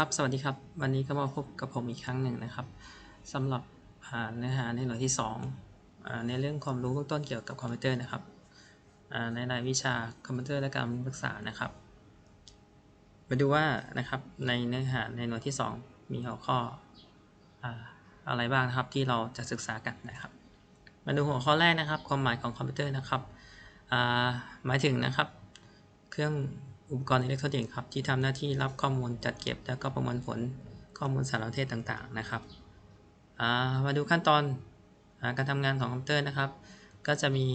ครับ สวัสดีครับ วันนี้ก็มาพบกับผมอีกครั้งหนึ่งนะครับสำหรับเนื้อหาในหน่วยที่2อ่าในเรื่องความรู้เบื้องต้นเกี่ยวกับคอมพิวเตอร์นะครับในรายวิชาคอมพิวเตอร์และการศึกษานะครับ มาดูว่านะครับในเนื้อหาในหน่วยที่ 2 มีหัวข้ออะไรบ้างนะครับที่เราจะศึกษากันนะครับ มาดูหัวข้อแรกนะครับ ความหมายของคอมพิวเตอร์นะครับหมายถึงนะครับ เครื่อง อุปกรณ์อิเล็กทรอนิกส์ครับที่ทำหน้าที่รับข้อมูลจัดเก็บ แล้วก็ประมวลผลข้อมูลสารสนเทศต่างๆนะครับามาดูขั้นตอนอการทำงานของคอมพิวเตอร์นะครับ ก็จะมี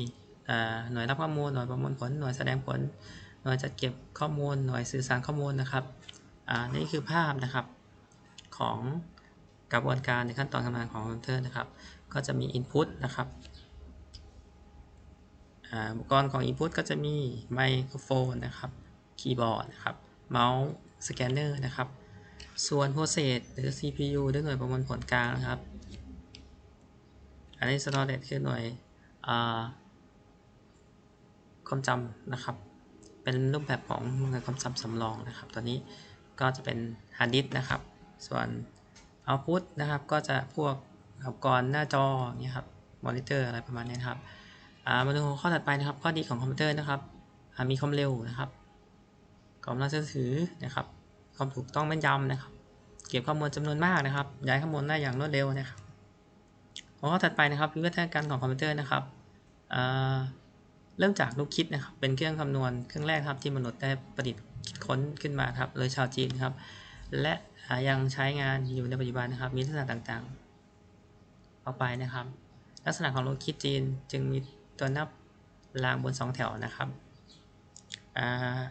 หน่วยรับข้อมูลหน่วยประมวลผล หน่วยแสดงผล หน่วยจัดเก็บข้อมูล หน่วยสื่อสารข้อมูลนะครับนี่คือภาพนะครับของกระบวนการในขั้นตอนทำงานของคอมพิวเตอร์นะครับ ก็จะมี Input นะครับอุปกรณ์ของ Input ก็จะมีไมโครโฟนนะครับ คีย์บอร์ดนะครับ เมาส์สแกนเนอร์นะครับ ส่วน Process หรือ CPU ด้วยหน่วยประมวลผลกลางนะครับ อันนี้ Storage คือหน่วยความจำนะครับ เป็นรูปแบบของหน่วยความจำสำรองนะครับ ตัวนี้ก็จะเป็น Hard Disk นะครับ ส่วน Output นะครับก็จะพวกอุปกรณ์หน้าจออย่างเงี้ยครับมอนิเตอร์อะไรประมาณนี้นครับอ่ามาดูหัวข้อถัดไปนะครับ ข้อดีของคอมพิวเตอร์นะครับมีความเร็วนะครับ ความน่าเชื่อถือนะครับ ความถูกต้องแม่นยำนะครับ เก็บข้อมูลจำนวนมากนะครับ ย้ายข้อมูลได้อย่างรวดเร็วนะครับหัวข้อถัดไปนะครับวิวัฒนาการของคอมพิวเตอร์นะครับเริ่มจากลูกคิดนะครับ เป็นเครื่องคำนวณเครื่องแรกครับที่มนุษย์ได้ประดิษฐ์คิดค้นขึ้นมาครับโดยชาวจีนครับ และยังใช้งานอยู่ในปัจจุบันนะครับ มีลักษณะต่างๆออกไปนะครับ ลักษณะของลูกคิดจีนจึงมีตัวนับรางบน 2 แถวนะครับ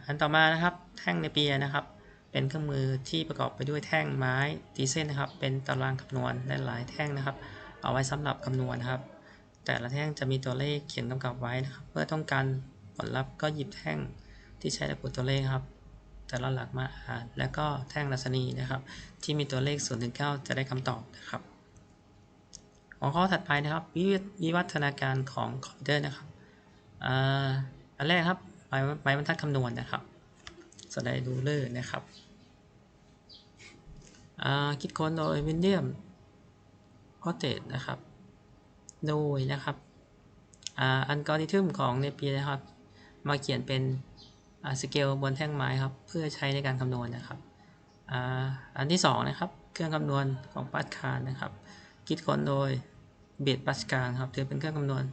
อันต่อมานะครับแท่งเนเปียนะครับ เป็นเครื่องมือที่ประกอบไปด้วยแท่งไม้ตีเส้นนะครับ เป็นตารางคำนวณและหลายแท่งนะครับ เอาไว้สำหรับคำนวณนะครับ แต่ละแท่งจะมีตัวเลขเขียนกำกับไว้นะครับ เมื่อต้องการผลลัพธ์ก็หยิบแท่งที่ใช้ระบุตัวเลขครับ แต่ละหลักมาอ่านแล้วก็แท่งรัศนีนะครับ ที่มีตัวเลข0ถึง9จะได้คำตอบนะครับหัวข้อถัดไปนะครับวิวัฒนาการของคอมพิวเตอร์นะครับออันแรกครับ ไม้ไม้บรรทัดคำนวณนะครับสไลด์ดูเลอร์นะครับคิดค้นโดยวินเลียมพอเตตนะครับ โดยนะครับอัลกอริทึมของเนปีนะครับ มาเขียนเป็นอ่าสเกลบนแท่งไม้ครับ เพื่อใช้ในการคำนวณนะครับอ,อันที่สองนะครับเครื่องคำนวณของปาสคาลนะครับ คิดค้นโดยเบสปัสกาลครับถือเป็นเครื่องคำนวณ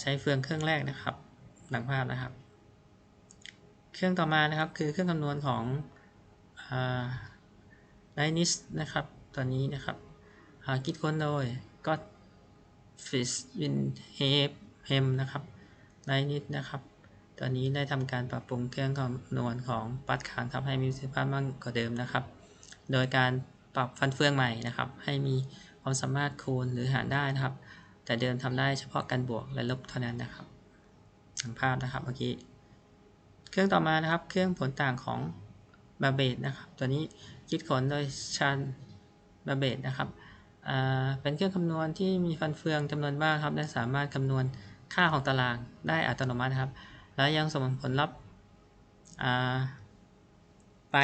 ใช้เฟืองเครื่องแรกนะครับดังภาพนะครับ เครื่องต่อมานะครับคือเครื่องคำนวณของไลนิสนะครับตัวนี้นะครับอ่าคิดค้นโดยก็ฟิสวินเฮฟเฮมนะครับไลนิสนะครับตัวนี้ได้ทำการปรับปรุงเครื่องคำนวณของปัสคาลครับให้มีประสิทธิภาพมากกว่าเดิมนะครับ โดยการปรับฟันเฟืองใหม่นะครับ ให้มีความสามารถคูณหรือหารได้นะครับ แต่เดิมทำได้เฉพาะการบวกและลบเท่านั้นนะครับสังภาพนะครับเมื่อกี้ เครื่องต่อมานะครับ เครื่องผลต่างของบาเบตนะครับ ตัวนี้คิดค้นโดยชันบาเบตนะครับเป็นเครื่องคำนวณที่มีฟันเฟืองจำนวนมากครับ และสามารถคำนวณค่าของตารางได้อัตโนมัติครับ และยังส่งผลลัพธ์ไป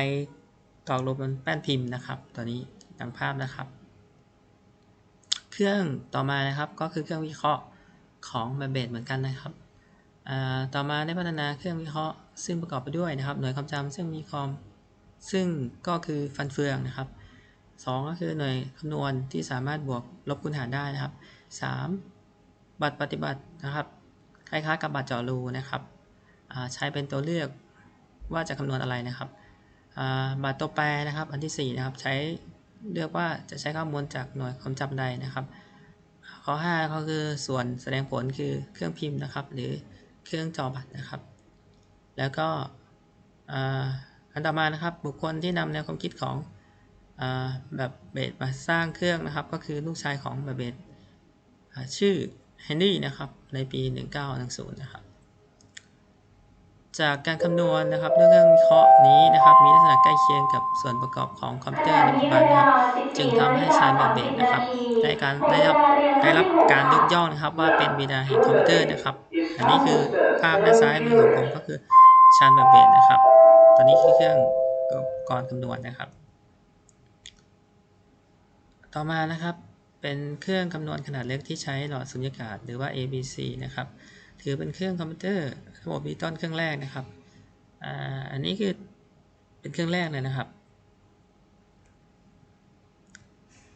กรอกลงบนแป้นพิมพ์นะครับ ตัวนี้ดังภาพนะครับ เครื่องต่อมานะครับก็คือเครื่องวิเคราะห์ของบบเบสเหมือนกันนะครับต่อมาได้พัฒนาเครื่องวิเคราะห์ ซึ่งประกอบไปด้วยนะครับ หน่วยความจำซึ่งมีความซึ่งก็คือฟันเฟืองนะครับสองก็คือหน่วยคำนวณที่สามารถบวกลบคูณหารได้นะครับสามบัตรปฏิบัตินะครับ คล้ายๆกับบัตรเจาะรูนะครับอ่าใช้เป็นตัวเลือกว่าจะคำนวณอะไรนะครับอ่าบัตรตัวแปรนะครับ อันที่สี่นะครับ ใช้เลือกว่าจะใช้ข้อมูลจากหน่วยความจำใดนะครับ ข้อ5ก็คือส่วนแสดงผลคือเครื่องพิมพ์นะครับ หรือเครื่องจอบัตรนะครับ แล้วก็อันต่อมานะครับบุคคลที่นำแนวความคิดของอแบบเบสมาสร้างเครื่องนะครับ ก็คือลูกชายของแบบเบสชื่อเฮนรี่นะครับในปี 1910 นะครับ จากการคำนวณนะครับด้วยเครื่องวิเคราะห์นี้นะครับ มีลักษณะใกล้เคียงกับส่วนประกอบของคอมพิวเตอร์ในปัจจุบันนะครับ จึงทำให้ชานแบบเบสนะครับได้การได้รับได้รับการยกย่องนะครับว่าเป็นบิดาแห่งคอมพิวเตอร์นะครับ อันนี้คือภาพด้านซ้ายมือของผมก็คือ ชานแบบเบสนะครับตัวนี้คือเครื่องกรณ์คำนวณนะครับ ต่อมานะครับ เป็นเครื่องคำนวณขนาดเล็กที่ใช้หลอดสุญญากาศหรือว่า ABC นะครับ ถือเป็นเครื่องคอมพิวเตอร์ระบบดิจิตอลเครื่องแรกนะครับอ,อันนี้คือเป็นเครื่องแรกเลยนะครับ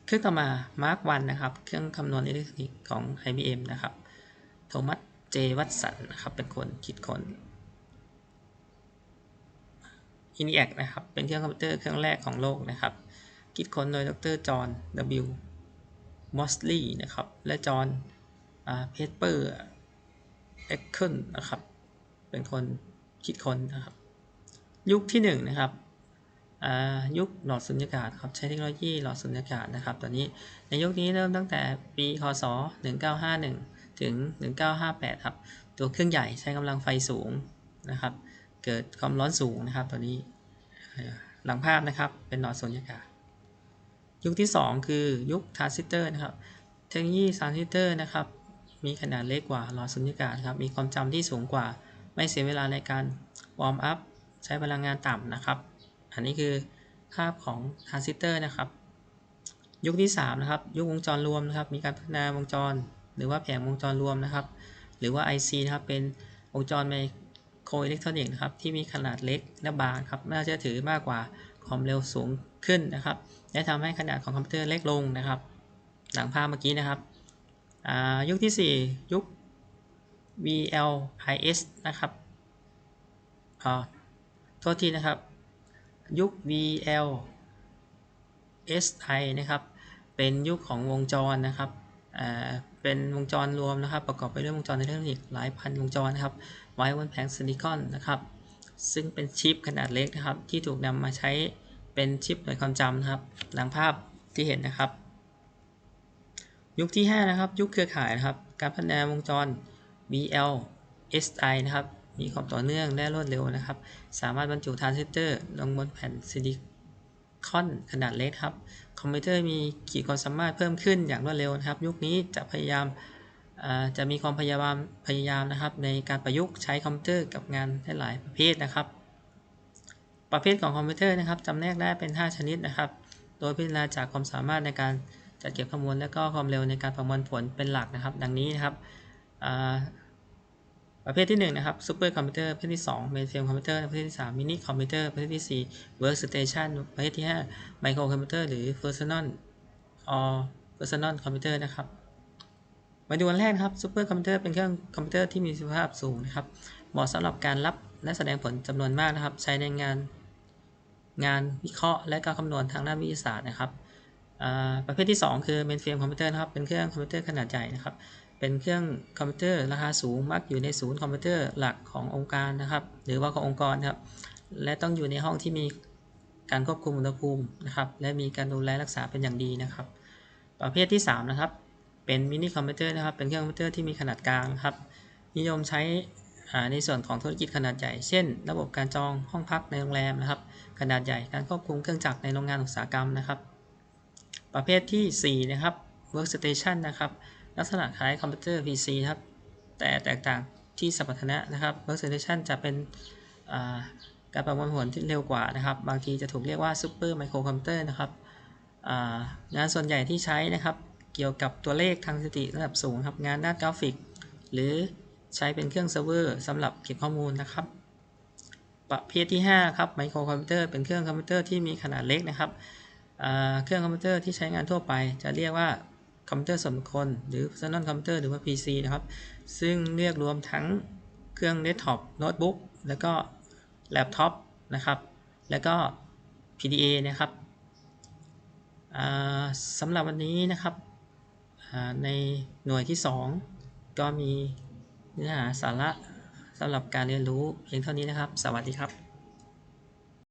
เครื่องต่อมา Mark 1นะครับ เครื่องคำนวณอิเล็กทรอนิกส์ของ IBM นะครับ โทมัส เจ วัตสันนะครับ เป็นคนคิดค้น ENIAC นะครับ เป็นเครื่องคอมพิวเตอร์เครื่องแรกของโลกนะครับ คิดค้นโดยดรจอห์น W. มอสลีย์นะครับ และจอห์นเพเปอร์เอ็กเคิลนะครับ เป็นคนคิดค้นนะครับ ยุคที่1นนะครับยุคหลอดสุญญากาศครับ ใช้เทคโนโลยีหลอดสุญญากาศนะครับ ตอนนี้ในยุคนี้เริ่มตั้งแต่ปีคศ 1951 ถึง 1958 ครับ ตัวเครื่องใหญ่ใช้กำลังไฟสูงนะครับ เกิดความร้อนสูงนะครับตอนนี้หลังภาพนะครับเป็นหลอดสุญญากาศยุคที่ 2 คือยุคทรานซิสเตอร์นะครับ เทคโนโลยีทรานซิสเตอร์นะครับ มีขนาดเล็กกว่าหลอดสุญญากาศครับ มีความจำที่สูงกว่า ไม่เสียเวลาในการวอร์มอัพ ใช้พลังงานต่ำนะครับ อันนี้คือภาพของทรานซิสเตอร์นะครับ ยุคที่ 3 นะครับ ยุควงจรรวมนะครับ มีการพัฒนาวงจร หรือว่าแผงวงจรรวมนะครับ หรือว่า IC นะครับ เป็นวงจรไม โคอิเล็กทรอนิกส์นะครับที่มีขนาดเล็กและบางครับน่าจะถือมากกว่าความเร็วสูงขึ้นนะครับและทำให้ขนาดของคอมพิวเตอร์เล็กลงนะครับ หลังภาพเมื่อกี้นะครับยุคที่ 4 ยุค VLIS นะครับอ่าโทษทีนะครับ ยุค VLSI นะครับ เป็นยุคของวงจรนะครับ เป็นวงจรรวมนะครับ ประกอบไปด้วยวงจรอิเล็กทรอนิกส์หลายพันวงจรนะครับ ไว้บนแผงซิลิคอนนะครับ ซึ่งเป็นชิปขนาดเล็กนะครับ ที่ถูกนำมาใช้เป็นชิปหน่วยความจำนะครับ หลังภาพที่เห็นนะครับ ยุคที่ 5 นะครับ ยุคเครือข่ายนะครับ การพัฒนาวงจร VLSI นะครับ มีความต่อเนื่องและรวดเร็วนะครับ สามารถบรรจุทรานซิสเตอร์ ลงบนแผ่นซิลิค อนขนาดเล็กครับ คอมพิวเตอร์มีขีดความสามารถเพิ่มขึ้นอย่างรวดเร็วนะครับ ยุคนี้จะพยายามจะมีความพยายามพยายามนะครับ ในการประยุกต์ใช้คอมพิวเตอร์กับงานหลายประเภทนะครับ ประเภทของคอมพิวเตอร์นะครับจำแนกได้เป็น 5 ชนิดนะครับ โดยพิจารณาจากความสามารถในการจัดเก็บข้อมูลและก็ความเร็วในการประมวลผลเป็นหลักนะครับ ดังนี้นะครับ ประเภทที่ 1 นะครับซูเปอร์คอมพิวเตอร์ประเภทที่2เมนเฟรมคอมพิวเตอร์ประเภทที่ 3 มินิคอมพิวเตอร์ประเภทที่4เวิร์กสเตชันประเภทที่ 5 ไมโครคอมพิวเตอร์หรือ Personal or Personal คอมพิวเตอร์นะครับมาดูอันแรกครับซูเปอร์คอมพิวเตอร์เป็นเครื่องคอมพิวเตอร์ที่มีประสิทธิภาพสูงนะครับเหมาะสำหรับการรับและแสดงผลจำนวนมากนะครับ ใช้ในงานงานวิเคราะห์และการคำนวณทางด้านวิทยาศาสตร์นะครับประเภทที่ 2 คือเมนเฟรมคอมพิวเตอร์นะครับเป็นเครื่องคอมพิวเตอร์ขนาดใหญ่นะครับ เป็นเครื่องคอมพิวเตอร์ราคาสูงมักอยู่ในศูนย์คอมพิวเตอร์หลักขององค์การนะครับ หรือว่าขององค์กรครับ และต้องอยู่ในห้องที่มีการควบคุมอุณหภูมินะครับ และมีการดูแลรักษาเป็นอย่างดีนะครับ ประเภทที่ 3 นะครับ เป็นมินิคอมพิวเตอร์นะครับ เป็นเครื่องคอมพิวเตอร์ที่มีขนาดกลางครับ นิยมใช้ในส่วนของธุรกิจขนาดใหญ่ เช่น ระบบการจองห้องพักในโรงแรมนะครับ ขนาดใหญ่ การควบคุมเครื่องจักรในโรงงานอุตสาหกรรมนะครับ ประเภทที่ 4 นะครับ workstation นะครับ ลักษณะคล้ายคอมพิวเตอร์ PC ครับ แต่แตกต่างที่สมรรถนะนะครับ workstation จะเป็นการประมวลผลที่เร็วกว่านะครับ บางทีจะถูกเรียกว่า super micro computer นะครับงานส่วนใหญ่ที่ใช้นะครับ เกี่ยวกับตัวเลขทางสถิติระดับสูงครับ งานด้านกราฟิก หรือใช้เป็นเครื่องเซิร์ฟเวอร์สำหรับเก็บข้อมูลนะครับ ประเภทที่ 5 ครับไมโครคอมพิวเตอร์เป็นเครื่องคอมพิวเตอร์ที่มีขนาดเล็กนะครับเครื่องคอมพิวเตอร์ที่ใช้งานทั่วไป จะเรียกว่า คอมพิวเตอร์ส่วนบุคคลหรือ personal computer หรือว่า PC นะครับ ซึ่งเรียกรวมทั้งเครื่องเดสก์ท็อปโน้ตบุ๊กแล้วก็แล็ปท็อปนะครับ แล้วก็ PDA นะครับสำหรับวันนี้นะครับในหน่วยที่ 2 ก็มีเนื้อหาสาระสำหรับการเรียนรู้เพียงเท่านี้นะครับ สวัสดีครับ